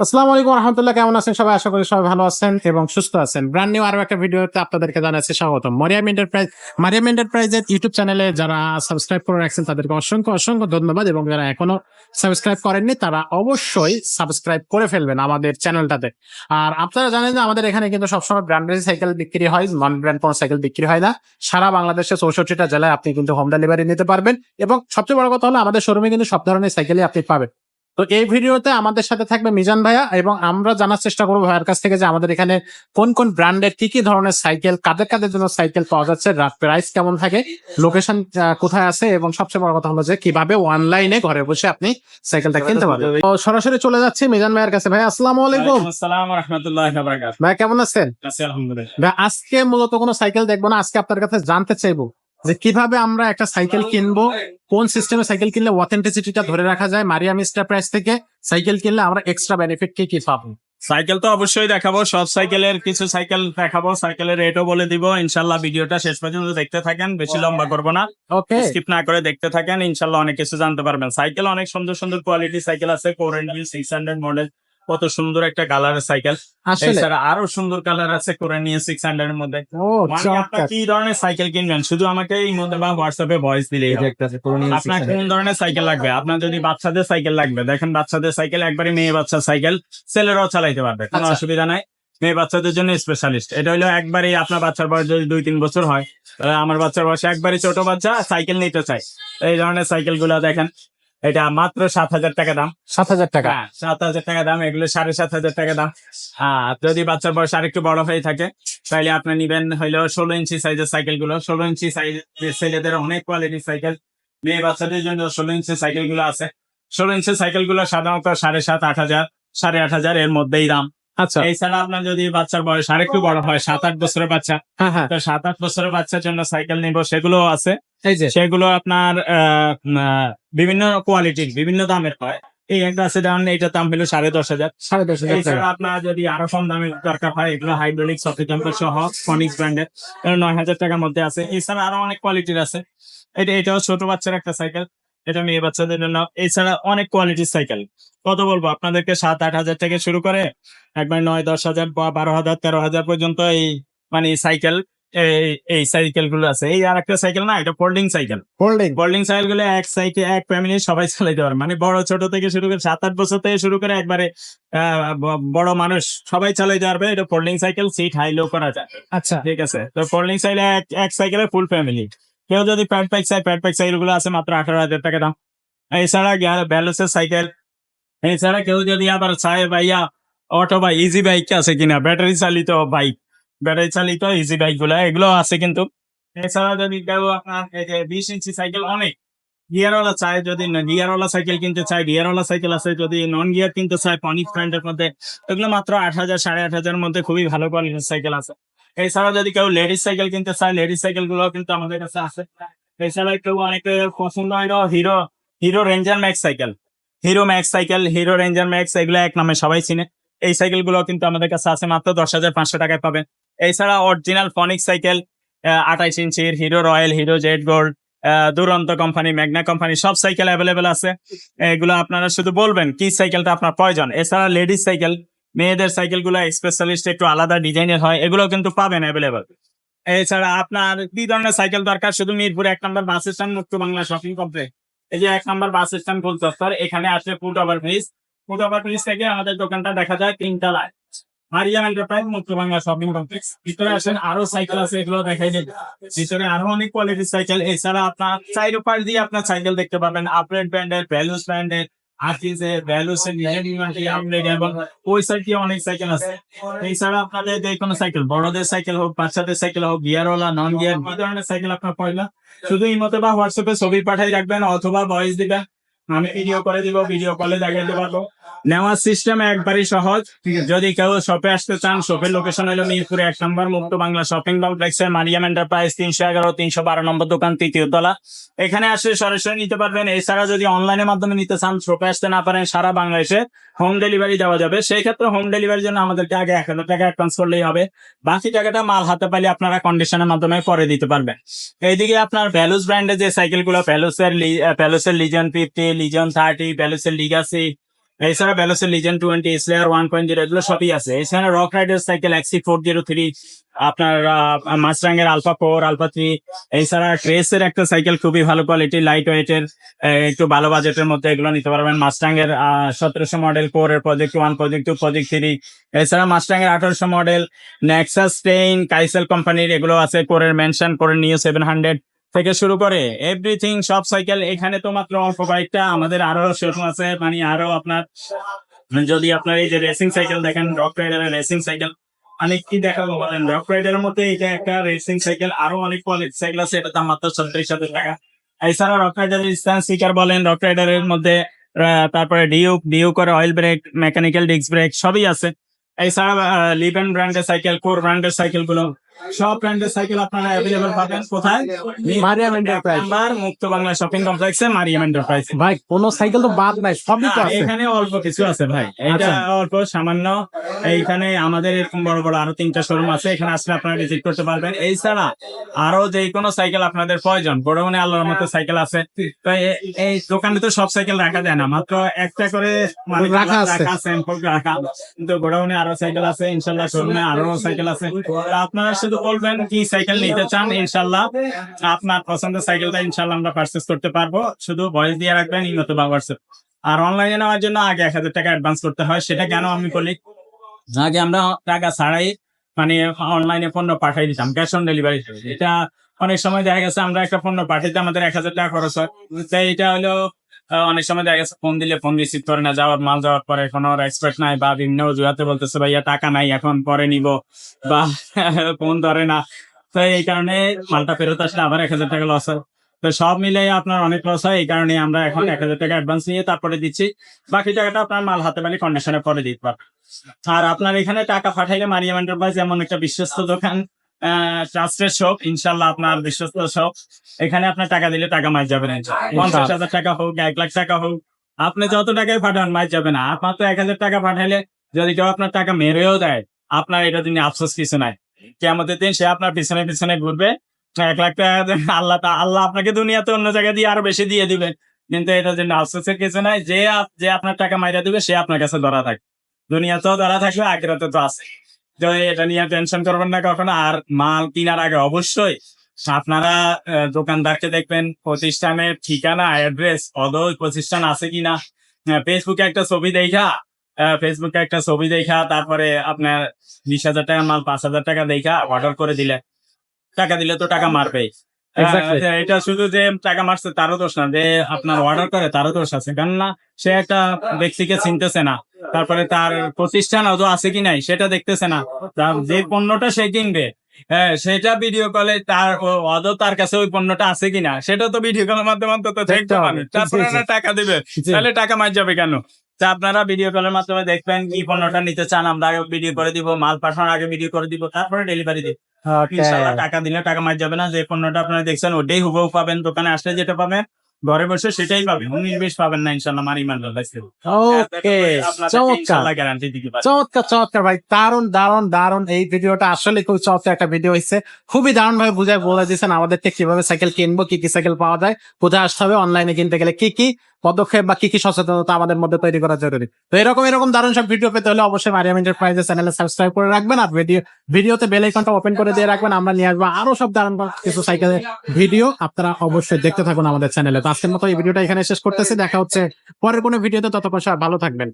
আসসালামু আলাইকুম রহমতুল্লাহ, কেমন আছেন সবাই? আশা করি সবাই ভালো আছেন এবং সুস্থ আছেন। ব্র্যান্ড নিউ আরও একটা ভিডিওতে আপনাদেরকে জানাচ্ছি স্বাগতম। মরিয়াম এন্টারপ্রাইজ মারিয়াম এন্টারপ্রাইজের ইউটিউব চ্যানেলে যারা সাবস্ক্রাইব করে রাখছেন, তাদেরকে অসংখ্য অসংখ্য ধন্যবাদ এবং যারা এখনও সাবস্ক্রাইব করেননি, তারা অবশ্যই সাবস্ক্রাইব করে ফেলবেন আমাদের চ্যানেলটাতে আর আপনারা জানেন যে আমাদের এখানে কিন্তু সবসময় ব্র্যান্ডের সাইকেল বিক্রি হয় নন ব্র্যান্ড কোনো সাইকেল বিক্রি হয় না। সারা বাংলাদেশে চৌষট্টিটা জেলায় আপনি কিন্তু হোম ডেলিভারি নিতে পারবেন এবং সবচেয়ে বড় কথা হলো, আমাদের শোরুমে কিন্তু সব ধরনের সাইকেলই আপনি পাবেন। তো এই ভিডিওতে আমাদের সাথে থাকবে মিজান ভাইয়া এবং আমরা জানার চেষ্টা করব ভাইয়ার কাছ থেকে যে আমাদের এখানে কোন কোন ব্র্যান্ডের কি কি ধরনের সাইকেল কাদের কাদের জন্য সাইকেল পাওয়া যাচ্ছে প্রাইস কেমন থাকে লোকেশন কোথায় আছে এবং সবচেয়ে বড় কথা হলো যে কীভাবে অনলাইনে ঘরে বসে আপনি সাইকেলটা কিনতে পারবেন। তো সরাসরি চলে যাচ্ছি মিজান ভাইয়ার কাছে। ভাই আসসালামু আলাইকুম। আসসালাম রহমতুল্লাহ ভাই কেমন আছেন? ভাই আজকে মূলত কোনো সাইকেল দেখব না আজকে আপনার কাছে জানতে চাইব। যে কীভাবে আমরা একটা সাইকেল কিনবো কোন সিস্টেমে সাইকেল কিনলে অথেন্টিসিটিটা ধরে রাখা যায় মারিয়া মিস্টার প্রাইস থেকে সাইকেল কিনলে আমরা এক্সট্রা বেনিফিট কি কি পাবো? সাইকেল তো অবশ্যই দেখাবো সব সাইকেলের কিছু সাইকেল দেখাবো সাইকেলের রেটও বলে দিব। ইনশাল্লাহ ভিডিওটা শেষ পর্যন্ত দেখতে থাকেন বেশি লম্বা করব না। ওকে স্কিপ না করে দেখতে থাকেন ইনশাল্লাহ অনেক কিছু জানতে পারবেন। সাইকেল অনেক সুন্দর সুন্দর কোয়ালিটি সাইকেল আছে কোরেন সিক্স হান্ড্রেড মডেল কত সুন্দর একটা কালারের সাইকেল এছাড়া আরও সুন্দর কালার আছে করে নিয়ে সিক্স হান্ড্রেড এর মধ্যে। মানে কি ধরনের সাইকেল কিনবেন? শুধু আমাকে এই মধ্যে বা হোয়াটসঅ্যাপে ভয়েস হবে। আপনার কোন ধরনের সাইকেল লাগবে? আপনার যদি বাচ্চাদের সাইকেল লাগবে দেখেন বাচ্চাদের সাইকেল একবারে মেয়ে বাচ্চার সাইকেল ছেলেরাও চালাইতে পারবে কোনো আচ্ছা। অসুবিধা নাই। মেয়ে বাচ্চাদের জন্য স্পেশালিস্ট এটা হলো একবারে আপনার বাচ্চার বয়স যদি দুই তিন বছর হয় তাহলে আমার বাচ্চার বয়স একবারে ছোট বাচ্চা সাইকেল নিতে চাই এই ধরনের সাইকেলগুলো দেখেন এটা মাত্র সাত হাজার টাকা দাম। সাত হাজার টাকা? হ্যাঁ সাত হাজার টাকা দাম এগুলো সাড়ে সাত হাজার টাকা দাম। আর যদি বাচ্চার বয়স আর একটু বড় হয়ে থাকে তাহলে আপনি নিবেন হইল ষোলো ইঞ্চি সাইজের সাইকেলগুলো ষোলো ইঞ্চি সাইজ ছেলেদের অনেক কোয়ালিটি সাইকেল মেয়ে বাচ্চাদের জন্য ষোলো ইঞ্চি সাইকেলগুলো আছে। ষোলো ইঞ্চি সাইকেলগুলো সাধারণত সাড়ে সাত আট হাজার সাড়ে আট হাজার এর মধ্যেই দাম। আচ্ছা। এছাড়া আপনার যদি বাচ্চার বয়স আরেকটু বড় হয় সাত আট বছরের বাচ্চা হ্যাঁ হ্যাঁ। তো সাত আট বছরের বাচ্চার জন্য সাইকেল নিব সেগুলো আছে। সেগুলো আপনার বিভিন্ন কোয়ালিটির বিভিন্ন দামের হয়। এই একটা আছে যেমন এটার দাম হলো সাড়ে দশ হাজার। সাড়ে দশ হাজার আপনার যদি আরও কম দামের দরকার হয় এগুলো হাইড্রোলিক সফট টেম্পার সহ ফনিক্স ব্র্যান্ডের নয় হাজার টাকার মধ্যে আছে। এছাড়া আরও অনেক কোয়ালিটির আছে। এটা এটাও ছোট বাচ্চার একটা সাইকেল। এটা মেয়ে বাচ্চাদের জন্য এছাড়া অনেক কোয়ালিটির সাইকেল কত বলব? আপনাদেরকে সাত আট হাজার থেকে শুরু করে একবার নয় দশ হাজার বা বারো হাজার তেরো হাজার পর্যন্ত এই মানে সাইকেল এই সাইকেলগুলো আছে। এই আর একটা সাইকেল না এটা ফোল্ডিং সাইকেল হোল্ডিং ফোল্ডিং সাইকেলগুলো এক সাইকেল এক ফ্যামিলি সবাই চালাইতে পারে। মানে বড় ছোট থেকে শুরু করে সাত আট বছর থেকে শুরু করে একবারে আহ, বড় মানুষ সবাই চালাইতে পারবে। এটা folding cycle seat high low করা যায়। আচ্ছা। ঠিক আছে? তো ফোল্ডিং সাইকেল এক এক সাইকেলে ফুল ফ্যামিলি কেউ যদি প্যাড প্যাক চাই প্যাড প্যাক সাইকেলগুলো আছে মাত্র আঠারো হাজার টাকা দাম। এছাড়া ব্যালেন্সের সাইকেল এছাড়া কেউ যদি আবার চায় ভাইয়া অটো বা ইজি বাইক আছে কিনা ব্যাটারি চালিত বাইক ব্যাটারি চালিত ইজি বাইকগুলা, এগুলো আছে কিন্তু। এছাড়া যদি কেউ আপনার এই যে বিশ ইঞ্চি সাইকেল অনেক, গিয়ারওয়ালা চায় যদি, গিয়ারওয়ালা সাইকেল কিনতে চায়, গিয়ারওয়ালা সাইকেল আছে যদি নন গিয়ার কিনতে চায় পনিক ফ্রেন্ডের মধ্যে, এগুলো মাত্র আট হাজার, সাড়ে আট হাজারের মধ্যে খুবই ভালো কোয়ালিটির সাইকেল আছে। এছাড়া যদি কেউ লেডিস সাইকেল কিনতে চায় লেডিস সাইকেলগুলো কিন্তু আমাদের কাছে আছে। এছাড়া কেউ অনেক পছন্দ হলো hero hero ranger max cycle hero max cycle hero ranger max এগুলো এক নামে সবাই চিনে। এই সাইকেলগুলো কিন্তু আমাদের কাছে আছে, মাত্র দশ হাজার পাঁচশো টাকায় পাবেন। এছাড়া অরিজিনাল ফনিক সাইকেল আঠাইশ ইঞ্চির hero royal hero Z gold Duronto company Magna company সব সাইকেল অ্যাভেলেবেল আছে। এগুলো আপনারা শুধু বলবেন কি সাইকেলটা আপনার প্রয়োজন। এছাড়া লেডিস সাইকেল মেয়েদের সাইকেলগুলো স্পেশালিস্ট একটু আলাদা ডিজাইনের হয় এগুলো কিন্তু পাবেন অ্যাভেলেবেল এছাড়া আপনার কি ধরনের সাইকেল দরকার? শুধু মিরপুর এক নম্বর বাস স্ট্যান্ড, মুক্ত বাংলা শপিং কমপ্লেক্স এই যে এক নম্বর বাস স্ট্যান্ড ফুলচত্বর এখানে আসলে foot over bridge foot over bridge থেকে আমাদের দোকানটা দেখা যায় তিনতলায় মারিয়াম এন্টারপ্রাইজ মুক্ত বাংলা শপিং কমপ্লেক্স ভিতরে আসেন, আরও সাইকেল আছে, এগুলো দেখাই দিন ভিতরে আরও অনেক কোয়ালিটির সাইকেল। এছাড়া আপনার চাইর পাশ দিয়ে আপনার সাইকেল দেখতে পাবেন। আপগ্রেড ব্র্যান্ডের ভ্যালুস ব্র্যান্ডের আর্টিসের ভ্যালুসের আপগ্রেড এবং ওই সাইড দিয়ে অনেক সাইকেল আছে। এছাড়া আপনাদের যে কোনো সাইকেল বড়দের সাইকেল হোক বাচ্চাদের সাইকেল হোক গিয়ারওয়ালা নন গিয়ার কি ধরনের সাইকেল আপনার পয়লা শুধু ইমতে বা হোয়াটসঅ্যাপে ছবি পাঠাই রাখবেন অথবা ভয়েস দিবেন। আমি ভিডিও করে দিব ভিডিও কলে দেখাইতে পারব। নেওয়ার সিস্টেম একবারই সহজ। যদি কেউ শপে আসতে চান শপের লোকেশন হলো মিরপুরে এক নম্বর মুক্ত বাংলা শপিং মারিয়াম এন্টারপ্রাইজ তিনশো এগারো তিনশো বারো নম্বর দোকান তৃতীয় তলা। এখানে আসলে সরাসরি নিতে পারবেন। এছাড়া যদি অনলাইনের মাধ্যমে নিতে চান শপে আসতে না পারেন সারা বাংলাদেশে হোম ডেলিভারি দেওয়া যাবে। সেই ক্ষেত্রে হোম ডেলিভারির জন্য আমাদেরকে আগে এক হাজার টাকা অ্যাডভান্স করলেই হবে। বাকি টাকাটা মাল হাতে পাইলে আপনারা কন্ডিশনের মাধ্যমে পরে দিতে পারবেন। এইদিকে আপনার ভ্যালুস ব্র্যান্ডের যে সাইকেলগুলো ভ্যালুসের ভ্যালুসের লিজন ফিফটি লিজন থার্টি ভ্যালুসের লিগাসি এছাড়া ব্যালোসের legend twenty slayer one point zero এগুলো সবই আছে। এছাড়া rock rider cycle XC four zero three আপনার মাসরাঙ্গের আলফা ফোর আলফা থ্রি এছাড়া ট্রেসের একটা সাইকেল খুবই ভালো কোয়ালিটি লাইট ওয়েটের একটু ভালো বাজেটের মধ্যে এগুলো নিতে পারবেন। মাস্টাঙ্গের সতেরোশো মডেল কোর এর project one project two project three এছাড়া মাস্টাঙ্গের আঠারোশো মডেল নেক্সাস টেইন কাইসেল কোম্পানির এগুলো আছে। কোরের মেনশন কোরের নিউ সেভেন হান্ড্রেড থেকে শুরু করে এভরিথিং সব সাইকেল এখানে তো মাত্র অল্প কয়েকটা, আমাদের আরও শোরুম আছে মানে আরও আপনার যদি আপনার এই যে রেসিং সাইকেল দেখেন রক রাইডারের রেসিং সাইকেল অনেক কি দেখাবো বলেন? রক রাইডারের মধ্যে এটা একটা রেসিং সাইকেল আরও অনেক কোয়ালিটি সাইকেল আছে এটা দাম মাত্র ছত্রিশ হাজার টাকা। এছাড়া রক রাইডারের স্ট্যান্ড স্পিকার বলেন রক রাইডারের মধ্যে তারপরে ডিউক ডিউক করে oil brake mechanical disc brake সবই আছে। এছাড়া লিভেন ব্র্যান্ডের সাইকেল কোর ব্র্যান্ডের সাইকেলগুলো সব ব্র্যান্ডের সাইকেল আপনারা অ্যাভেলেবল পাবেন। কোথায়? মারিয়াম এন্টারপ্রাইজ নাম্বার মুক্ত বাংলা শপিং কমপ্লেক্সে মারিয়াম এন্টারপ্রাইজ ভাই কোনো সাইকেল তো বাদ নাই সবই তো আছে। এখানে অল্প কিছু আছে ভাই। এটা আচ্ছা। অল্প সামান্য। এইখানে আমাদের এরকম বড় বড় আরও তিনটা শোরুম আছে। এখানে আসলে আপনারা ভিজিট করতে পারবেন। এছাড়া আরও যে কোনো সাইকেল আপনাদের প্রয়োজন। বড় মানে আল্লাহর মতো সাইকেল আছে। তো এই দোকানে তো সব সাইকেল রাখা যায় না। মাত্র একটা করে মানে রাখা আছে। রাখা স্যাম্পল রাখা। কিন্তু গোডাউনে আরও সাইকেল আছে। ইনশাল্লাহ শোরুমে আরও সাইকেল আছে। আপনারা শুধু বলবেন কি সাইকেল নিতে চান ইনশাল্লাহ আপনার পছন্দের সাইকেলটা ইনশাল্লাহ আমরা পারচেস করতে পারব। শুধু ভয়েস দিয়ে রাখবেন ইমত বা হোয়াটসঅ্যাপ আর অনলাইনে নেওয়ার জন্য আগে এক হাজার টাকা অ্যাডভান্স করতে হয়, সেটা কেন আমি বলি? আগে আমরা টাকা ছাড়াই মানে অনলাইনে পণ্য পাঠাই দিতাম ক্যাশ অন ডেলিভারি এটা অনেক সময় দেখা গেছে, আমরা একটা পণ্য পাঠাইতে আমাদের এক হাজার টাকা খরচ হয়। তাই এটা হলো অনেক সময় দেখা গেছে ফোন দিলে ফোন রিসিভ করে না, যাওয়ার, মাল যাওয়ার পরে কোনো এক্সপার্ট নাই বা বিভিন্ন অজুহাতে বলতেছে, ভাইয়া, টাকা নাই, এখন পরে নিব। বা ফোন ধরে না। তো এই কারণে মালটা ফেরত আসলে আবার এক হাজার টাকা লস হয়। তো সব মিলে আপনার অনেক লস হয়, এই কারণে আমরা এখন এক হাজার টাকা অ্যাডভান্স নিয়ে তারপরে দিচ্ছি। বাকি টাকাটা আপনার মাল হাতে পালি কন্ডিশনে পরে দিতে পারবেন। আর আপনার এখানে টাকা পাঠাইলে মারিয়াম এন্টারপ্রাইজ এমন একটা বিশ্বস্ত দোকান ট্রাস্টেড শপ ইনশাল্লাহ আপনার বিশ্বস্ত শপ এখানে আপনার টাকা দিলে টাকা মাই যাবে না পঞ্চাশ হাজার টাকা হোক এক লাখ টাকা হোক আপনি যত টাকায় পাঠান মাই যাবে না। আপনার তো এক হাজার টাকা পাঠাইলে যদি কেউ আপনার টাকা মেরেও দেয় আপনার এটা তিনি আফসোস কিছু নাই। কেমন দিন সে আপনার পিছনে পিছনে ঘুরবে। এক লাখ টাকা আল্লাহ তা- আল্লাহ আপনাকে দুনিয়াতে অন্য জায়গায় দিয়ে আরও বেশি দিয়ে দিবে কিন্তু এটার জন্য আফসোসের কিছু নাই। যে যে আপনার টাকা মাইরা দিবে সে আপনার কাছে ধরা থাকবে দুনিয়াতেও ধরা থাকবে আখেরাতে তো আছে। তো এটা নিয়ে টেনশন করবেন না কখনো। আর মাল কেনার আগে অবশ্যই আপনারা দোকানদারকে দেখবেন প্রতিষ্ঠানের ঠিকানা অ্যাড্রেস অদ প্রতিষ্ঠান আছে কিনা। ফেসবুকে একটা ছবি দেখা ফেসবুকে একটা ছবি দেখা তারপরে আপনার বিশ হাজার টাকার মাল পাঁচ হাজার টাকা দেখা অর্ডার করে দিলে। টাকা দিলে তো টাকা মারবে। এটা শুধু যে টাকা মারছে তারও দোষ না। যে আপনার অর্ডার করে তারও দোষ আছে। কারণ না সে একটা ব্যক্তিকে চিনতেছে না। তারপরে তার প্রতিষ্ঠান আদৌ আছে কি নাই সেটা দেখতেছে না যে পণ্যটা সে কিনবে হ্যাঁ সেটা ভিডিও কলে তার ও- তার কাছে ওই পণ্যটা আছে কিনা সেটা তো ভিডিও কলের মাধ্যমে অন্তত দেখতে। পাবে তারপরে। না টাকা দিবে। তাহলে টাকা মার যাবে কেন তা আপনারা ভিডিও কলের মাধ্যমে দেখবেন কি পণ্যটা নিতে চান আমরা আগে ভিডিও করে দিব মাল পাঠানোর আগে ভিডিও করে দিব তারপরে ডেলিভারি দিব টাকা দিলে টাকা মার যাবে না যে পণ্যটা আপনারা দেখছেন ওটাই হুবহু পাবেন দোকানে আসলে যেটা পাবেন ঘরে বসে সেটাই পাবে উনিশ বিশ পাবেন না ইনশাল্লাহ মারি মান ওকে চমৎকার। চমৎকার চমৎকার ভাই দারুণ দারুণ দারুণ এই ভিডিওটা আসলে খুব চমৎকার একটা ভিডিও হয়েছে খুবই দারুণ ভাবে বুঝায় বলে দিয়েছেন আমাদেরকে কীভাবে সাইকেল কিনবো কি কি সাইকেল পাওয়া যায়। কোথায় আসতে হবে অনলাইনে কিনতে গেলে কি কি পদক্ষেপ বা কি কি সচেতনতা আমাদের মধ্যে তৈরি করা জরুরি। তো এরকম এরকম দারুণ সব ভিডিও পেতে হলে অবশ্যই মারিয়াম এন্টারপ্রাইজের চ্যানেল সাবস্ক্রাইব করে রাখবেন আর ভিডিও ভিডিওতে বেল আইকনটা ওপেন করে দিয়ে রাখবেন। আমরা নিয়ে আসব আরও সব দারুণ কিছু সাইকেলের ভিডিও আপনারা অবশ্যই দেখতে থাকুন আমাদের চ্যানেলে তো আজকের মতো এই ভিডিওটা এখানে শেষ করতেছি। দেখা হচ্ছে পরের কোনো ভিডিওতে ততক্ষণ সবাই ভালো থাকবেন।